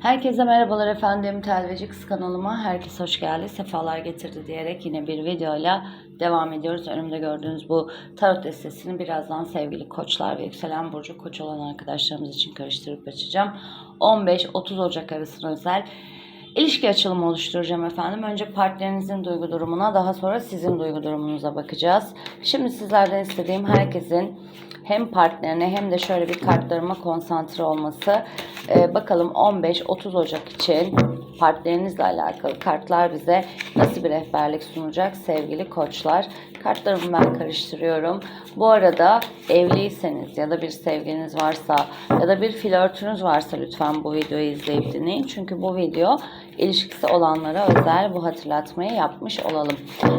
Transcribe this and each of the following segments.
Herkese merhabalar efendim. Telveci Kız kanalıma herkes hoş geldi. Sefalar getirdi diyerek yine bir videoyla devam ediyoruz. Önümde gördüğünüz bu tarot destesini birazdan sevgili koçlar ve yükselen burcu koç olan arkadaşlarımız için karıştırıp açacağım. 15-30 Ocak arasına özel ilişki açılımı oluşturacağım efendim. Önce partnerinizin duygu durumuna daha sonra sizin duygu durumunuza bakacağız. Şimdi sizlerden istediğim herkesin hem partnerine hem de şöyle bir kartlarıma konsantre olması. Ee, bakalım 15-30 Ocak için partnerinizle alakalı kartlar bize nasıl bir rehberlik sunacak sevgili koçlar. Kartlarımı ben karıştırıyorum. Bu arada evliyseniz ya da bir sevginiz varsa ya da bir flörtünüz varsa lütfen bu videoyu izleyip dinleyin. Çünkü bu video ilişkisi olanlara özel bu hatırlatmayı yapmış olalım.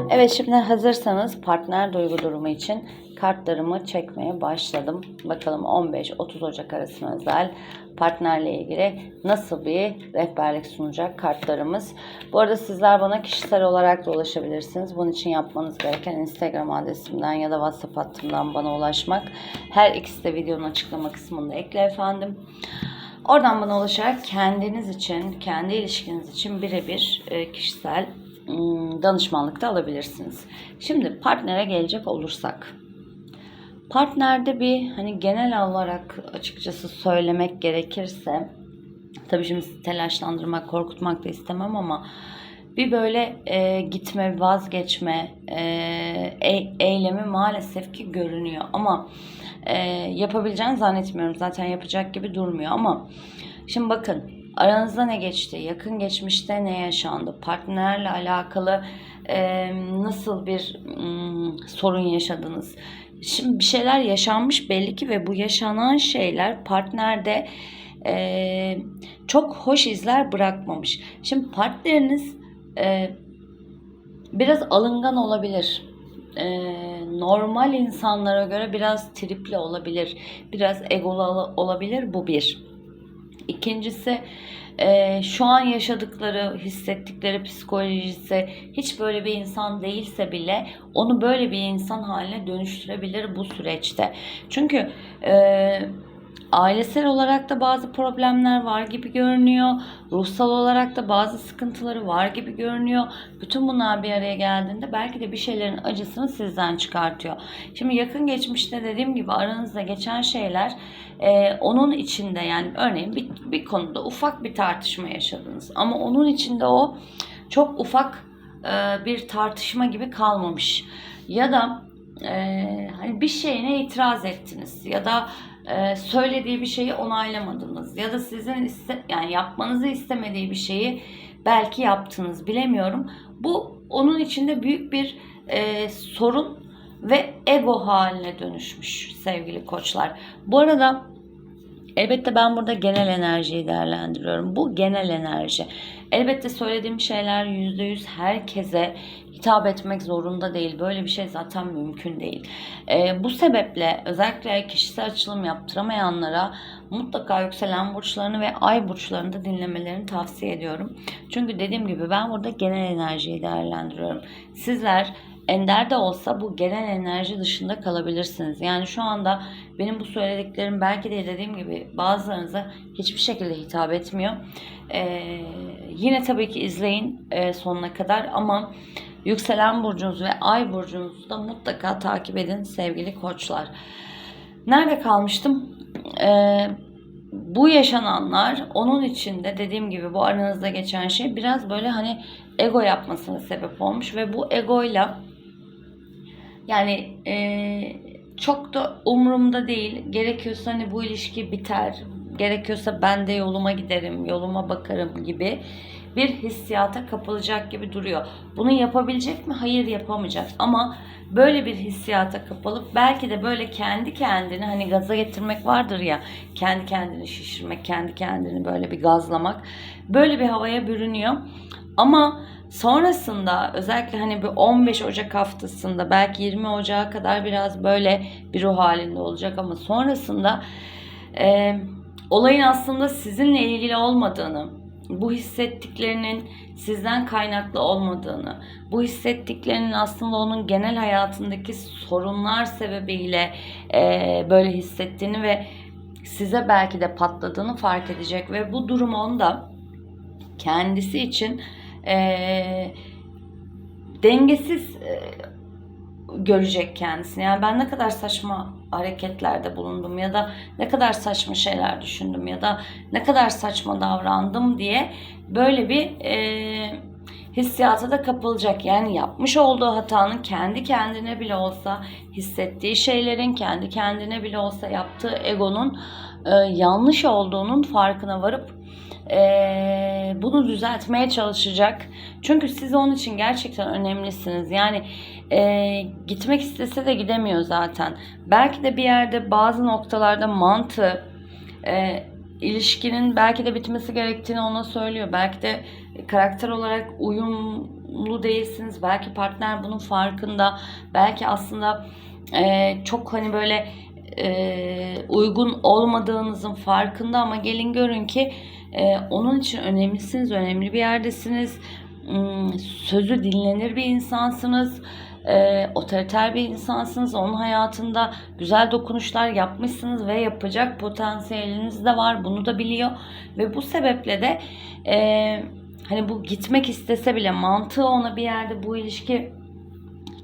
Evet şimdi hazırsanız partner duygu durumu için kartlarımı çekmeye başladım. Bakalım 15-30 Ocak arasına özel partnerle ilgili nasıl bir rehberlik sunacak kartlarımız. Bu arada sizler bana kişisel olarak da ulaşabilirsiniz. Bunun için yapmanız gereken Instagram adresimden ya da WhatsApp hattımdan bana ulaşmak. Her ikisi de videonun açıklama kısmında ekle efendim. Oradan bana ulaşarak kendiniz için, kendi ilişkiniz için birebir e, kişisel ım, danışmanlık da alabilirsiniz. Şimdi partnere gelecek olursak. Partnerde bir hani genel olarak açıkçası söylemek gerekirse tabii şimdi telaşlandırmak, korkutmak da istemem ama bir böyle e, gitme, vazgeçme e, e- eylemi maalesef ki görünüyor ama e, yapabileceğini zannetmiyorum. Zaten yapacak gibi durmuyor ama şimdi bakın aranızda ne geçti? Yakın geçmişte ne yaşandı? Partnerle alakalı e, nasıl bir mm, sorun yaşadınız? Şimdi bir şeyler yaşanmış belli ki ve bu yaşanan şeyler partnerde e, çok hoş izler bırakmamış. Şimdi partneriniz e, biraz alıngan olabilir. E, normal insanlara göre biraz tripli olabilir. Biraz egolu olabilir. Bu bir. İkincisi e, şu an yaşadıkları, hissettikleri psikolojisi hiç böyle bir insan değilse bile onu böyle bir insan haline dönüştürebilir bu süreçte. Çünkü e, ailesel olarak da bazı problemler var gibi görünüyor. Ruhsal olarak da bazı sıkıntıları var gibi görünüyor. Bütün bunlar bir araya geldiğinde belki de bir şeylerin acısını sizden çıkartıyor. Şimdi yakın geçmişte dediğim gibi aranızda geçen şeyler e, onun içinde yani örneğin bir, bir konuda ufak bir tartışma yaşadınız. Ama onun içinde o çok ufak e, bir tartışma gibi kalmamış. Ya da e, hani bir şeyine itiraz ettiniz ya da e, söylediği bir şeyi onaylamadınız ya da sizin iste, yani yapmanızı istemediği bir şeyi belki yaptınız bilemiyorum. Bu onun içinde büyük bir e, sorun ve ego haline dönüşmüş sevgili koçlar. Bu arada elbette ben burada genel enerjiyi değerlendiriyorum. Bu genel enerji. Elbette söylediğim şeyler %100 herkese hitap etmek zorunda değil. Böyle bir şey zaten mümkün değil. Ee, bu sebeple özellikle kişisel açılım yaptıramayanlara mutlaka yükselen burçlarını ve ay burçlarını da dinlemelerini tavsiye ediyorum. Çünkü dediğim gibi ben burada genel enerjiyi değerlendiriyorum. Sizler ender de olsa bu genel enerji dışında kalabilirsiniz. Yani şu anda benim bu söylediklerim belki de dediğim gibi bazılarınıza hiçbir şekilde hitap etmiyor. Ee, yine tabii ki izleyin e, sonuna kadar ama yükselen burcunuz ve ay burcunuzu da mutlaka takip edin sevgili koçlar. Nerede kalmıştım? Ee, bu yaşananlar onun içinde dediğim gibi bu aranızda geçen şey biraz böyle hani ego yapmasına sebep olmuş ve bu egoyla yani e, çok da umurumda değil. Gerekiyorsa hani bu ilişki biter. Gerekiyorsa ben de yoluma giderim, yoluma bakarım gibi bir hissiyata kapılacak gibi duruyor. Bunu yapabilecek mi? Hayır yapamayacak. Ama böyle bir hissiyata kapılıp belki de böyle kendi kendini hani gaza getirmek vardır ya kendi kendini şişirmek, kendi kendini böyle bir gazlamak. Böyle bir havaya bürünüyor. Ama sonrasında özellikle hani bir 15 Ocak haftasında belki 20 Ocak'a kadar biraz böyle bir ruh halinde olacak ama sonrasında e, olayın aslında sizinle ilgili olmadığını, bu hissettiklerinin sizden kaynaklı olmadığını, bu hissettiklerinin aslında onun genel hayatındaki sorunlar sebebiyle e, böyle hissettiğini ve size belki de patladığını fark edecek ve bu durum onda kendisi için eee, dengesiz eee, görecek kendisini. Yani ben ne kadar saçma hareketlerde bulundum ya da ne kadar saçma şeyler düşündüm ya da ne kadar saçma davrandım diye böyle bir eee hissiyata da kapılacak. Yani yapmış olduğu hatanın kendi kendine bile olsa hissettiği şeylerin kendi kendine bile olsa yaptığı egonun e, yanlış olduğunun farkına varıp e, bunu düzeltmeye çalışacak. Çünkü siz onun için gerçekten önemlisiniz. Yani e, gitmek istese de gidemiyor zaten. Belki de bir yerde bazı noktalarda mantığı e, ilişkinin belki de bitmesi gerektiğini ona söylüyor. Belki de karakter olarak uyumlu değilsiniz. Belki partner bunun farkında. Belki aslında e, çok hani böyle e, uygun olmadığınızın farkında ama gelin görün ki e, onun için önemlisiniz, önemli bir yerdesiniz. Hmm, Sözü dinlenir bir insansınız. E, otoriter bir insansınız. Onun hayatında güzel dokunuşlar yapmışsınız ve yapacak potansiyeliniz de var. Bunu da biliyor. Ve bu sebeple de e, hani bu gitmek istese bile mantığı ona bir yerde bu ilişki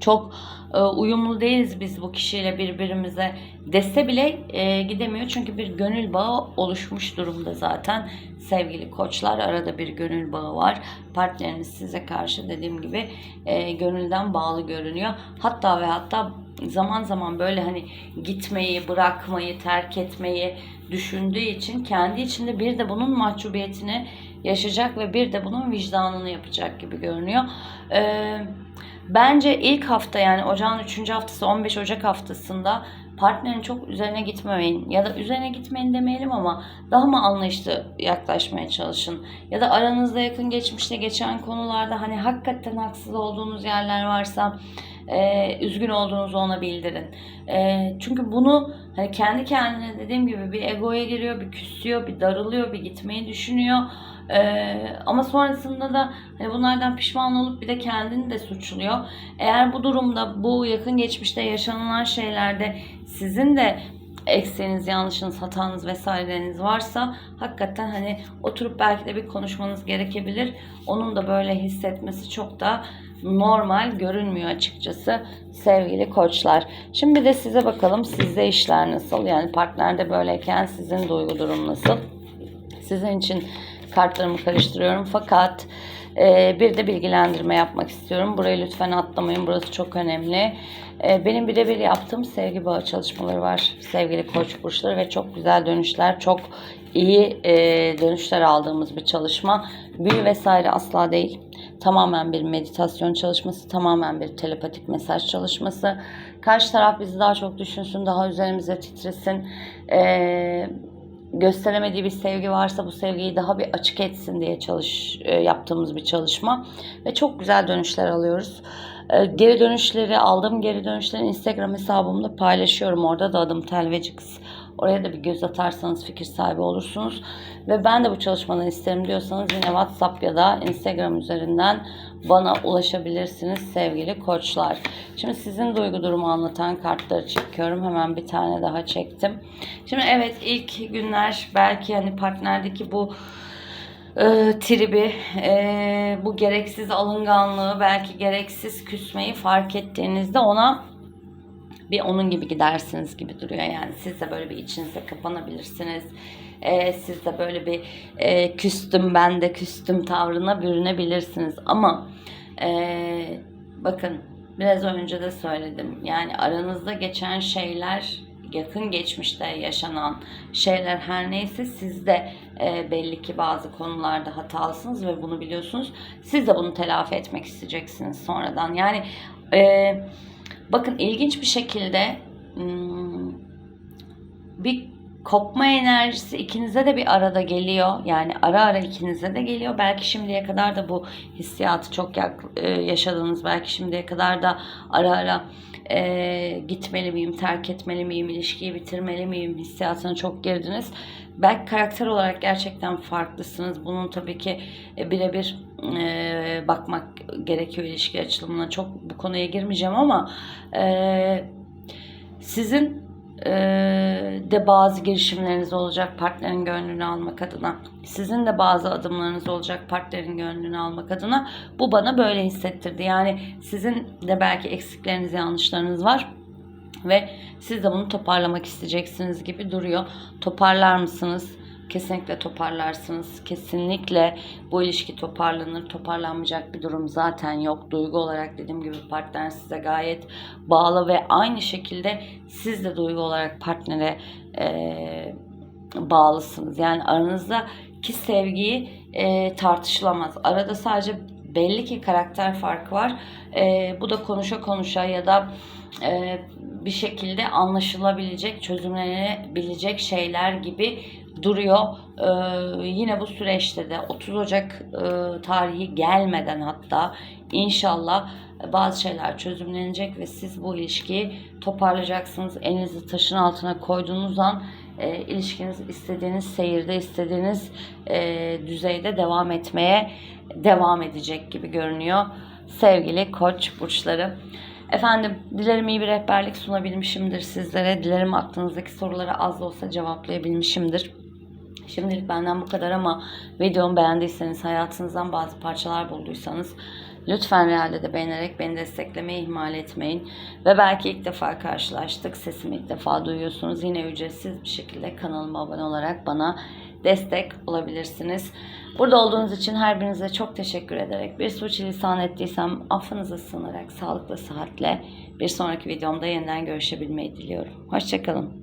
çok e, uyumlu değiliz biz bu kişiyle birbirimize dese bile e, gidemiyor. Çünkü bir gönül bağı oluşmuş durumda zaten. Sevgili koçlar arada bir gönül bağı var. Partneriniz size karşı dediğim gibi e, gönülden bağlı görünüyor. Hatta ve hatta zaman zaman böyle hani gitmeyi, bırakmayı, terk etmeyi düşündüğü için kendi içinde bir de bunun mahcubiyetini yaşayacak ve bir de bunun vicdanını yapacak gibi görünüyor. Eee Bence ilk hafta yani ocağın 3. haftası 15 Ocak haftasında partnerin çok üzerine gitmemeyin ya da üzerine gitmeyin demeyelim ama daha mı anlayışlı yaklaşmaya çalışın. Ya da aranızda yakın geçmişte geçen konularda hani hakikaten haksız olduğunuz yerler varsa e, üzgün olduğunuzu ona bildirin. E, çünkü bunu hani kendi kendine dediğim gibi bir egoya giriyor, bir küsüyor, bir darılıyor, bir gitmeyi düşünüyor. Ee, ama sonrasında da hani bunlardan pişman olup bir de kendini de suçluyor. Eğer bu durumda bu yakın geçmişte yaşanılan şeylerde sizin de eksiğiniz, yanlışınız, hatanız vesaireleriniz varsa hakikaten hani oturup belki de bir konuşmanız gerekebilir. Onun da böyle hissetmesi çok da normal görünmüyor açıkçası sevgili koçlar. Şimdi de size bakalım sizde işler nasıl? Yani partnerde böyleyken sizin duygu durum nasıl? Sizin için kartlarımı karıştırıyorum. Fakat e, bir de bilgilendirme yapmak istiyorum. Burayı lütfen atlamayın. Burası çok önemli. E, benim birebir yaptığım sevgi bağı çalışmaları var. Sevgili koç burçları ve çok güzel dönüşler, çok iyi e, dönüşler aldığımız bir çalışma. Büyü vesaire asla değil. Tamamen bir meditasyon çalışması, tamamen bir telepatik mesaj çalışması. Karşı taraf bizi daha çok düşünsün, daha üzerimize titresin. Eee gösteremediği bir sevgi varsa bu sevgiyi daha bir açık etsin diye çalış e, yaptığımız bir çalışma ve çok güzel dönüşler alıyoruz. E, geri dönüşleri aldığım geri dönüşleri Instagram hesabımda paylaşıyorum. Orada da adım Telveci Kız. Oraya da bir göz atarsanız fikir sahibi olursunuz. Ve ben de bu çalışmadan isterim diyorsanız yine WhatsApp ya da Instagram üzerinden bana ulaşabilirsiniz sevgili koçlar. Şimdi sizin duygu durumu anlatan kartları çekiyorum. Hemen bir tane daha çektim. Şimdi evet ilk günler belki hani partnerdeki bu e, tribi, e, bu gereksiz alınganlığı, belki gereksiz küsmeyi fark ettiğinizde ona bir onun gibi gidersiniz gibi duruyor. Yani siz de böyle bir içinize kapanabilirsiniz. Ee, siz de böyle bir e, küstüm ben de küstüm tavrına bürünebilirsiniz. Ama e, bakın biraz önce de söyledim. Yani aranızda geçen şeyler yakın geçmişte yaşanan şeyler her neyse siz de e, belli ki bazı konularda hatalısınız ve bunu biliyorsunuz. Siz de bunu telafi etmek isteyeceksiniz sonradan. Yani e, bakın ilginç bir şekilde hmm, bir kopma enerjisi ikinize de bir arada geliyor. Yani ara ara ikinize de geliyor. Belki şimdiye kadar da bu hissiyatı çok e, yaşadınız. Belki şimdiye kadar da ara ara e, gitmeli miyim, terk etmeli miyim, ilişkiyi bitirmeli miyim hissiyatına çok girdiniz. Belki karakter olarak gerçekten farklısınız. Bunun tabii ki e, birebir e, bakmak gerekiyor ilişki açılımına. Çok bu konuya girmeyeceğim ama e, sizin de bazı girişimleriniz olacak partnerin gönlünü almak adına. Sizin de bazı adımlarınız olacak partnerin gönlünü almak adına. Bu bana böyle hissettirdi. Yani sizin de belki eksikleriniz, yanlışlarınız var ve siz de bunu toparlamak isteyeceksiniz gibi duruyor. Toparlar mısınız? Kesinlikle toparlarsınız. Kesinlikle bu ilişki toparlanır. Toparlanmayacak bir durum zaten yok. Duygu olarak dediğim gibi partner size gayet bağlı ve aynı şekilde siz de duygu olarak partnere eee, bağlısınız. Yani aranızdaki sevgiyi eee, tartışılamaz. Arada sadece belli ki karakter farkı var. Eee, bu da konuşa konuşa ya da eee, bir şekilde anlaşılabilecek, çözümlenebilecek şeyler gibi duruyor. Ee, yine bu süreçte de 30 Ocak e, tarihi gelmeden hatta inşallah bazı şeyler çözümlenecek ve siz bu ilişkiyi toparlayacaksınız. Elinizi taşın altına koyduğunuz an e, ilişkiniz istediğiniz seyirde, istediğiniz e, düzeyde devam etmeye devam edecek gibi görünüyor. Sevgili koç burçları. Efendim dilerim iyi bir rehberlik sunabilmişimdir sizlere. Dilerim aklınızdaki soruları az da olsa cevaplayabilmişimdir. Şimdilik benden bu kadar ama videomu beğendiyseniz, hayatınızdan bazı parçalar bulduysanız lütfen realde de beğenerek beni desteklemeyi ihmal etmeyin. Ve belki ilk defa karşılaştık, sesimi ilk defa duyuyorsunuz. Yine ücretsiz bir şekilde kanalıma abone olarak bana destek olabilirsiniz. Burada olduğunuz için her birinize çok teşekkür ederek bir suçilisan ettiysem affınıza sığınarak sağlıkla sıhhatle bir sonraki videomda yeniden görüşebilmeyi diliyorum. Hoşçakalın.